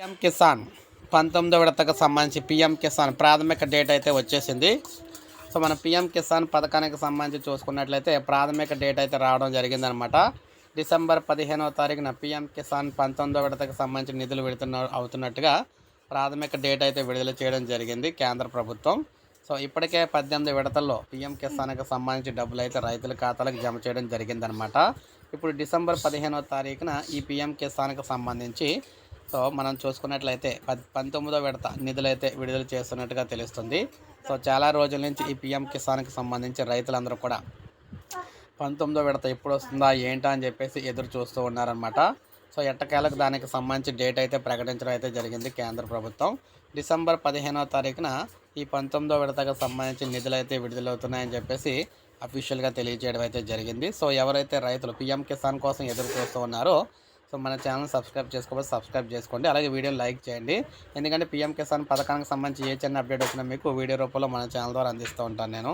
PM Kisan పంతొమ్మిదో విడతకు సంబంధించి PM Kisan ప్రాథమిక డేట్ అయితే వచ్చేసింది. సో మన పిఎం కిసాన్ పథకానికి సంబంధించి చూసుకున్నట్లయితే ప్రాథమిక డేట్ అయితే రావడం జరిగిందనమాట డిసెంబర్ పదిహేనవ తారీఖున పిఎం కిసాన్ పంతొమ్మిదో విడతకు సంబంధించి నిధులు విడుతున్న అవుతున్నట్టుగా ప్రాథమిక డేట్ అయితే విడుదల చేయడం జరిగింది కేంద్ర ప్రభుత్వం. సో ఇప్పటికే పద్దెనిమిది విడతల్లో పిఎం కిసాన్కి సంబంధించి డబ్బులు అయితే రైతుల ఖాతాలకు జమ చేయడం జరిగిందనమాట ఇప్పుడు డిసెంబర్ పదిహేనవ తారీఖున ఈ పిఎం కిసాన్కి సంబంధించి సో మనం చూసుకున్నట్లయితే పంతొమ్మిదో విడత నిధులైతే విడుదల చేస్తున్నట్టుగా తెలుస్తుంది. సో చాలా రోజుల నుంచి ఈ పిఎం కిసాన్కి సంబంధించి రైతులందరూ కూడా పంతొమ్మిదో విడత ఎప్పుడు వస్తుందా ఏంటా అని చెప్పేసి ఎదురు చూస్తూ ఉన్నారనమాట సో ఎట్టకేలకు దానికి సంబంధించి డేట్ అయితే ప్రకటించడం అయితే జరిగింది కేంద్ర ప్రభుత్వం. డిసెంబర్ పదిహేనవ తారీఖున ఈ పంతొమ్మిదో విడతకు సంబంధించి నిధులు అయితే విడుదలవుతున్నాయని చెప్పేసి అఫీషియల్గా తెలియజేయడం అయితే జరిగింది. సో ఎవరైతే రైతులు పిఎం కిసాన్ కోసం ఎదురు చూస్తూ ఉన్నారో సో మన ఛానల్ సబ్స్క్రైబ్ చేసుకోవాలి సబ్స్క్రైబ్ చేసుకోండి. అలాగే వీడియో లైక్ చేయండి. ఎందుకంటే పిఎం కిసాన్ పథకానికి సంబంధించి ఏ చిన్న అప్డేట్ వచ్చినా మీకు వీడియో రూపంలో మన ఛానల్ ద్వారా అందిస్తూ ఉంటాను నేను.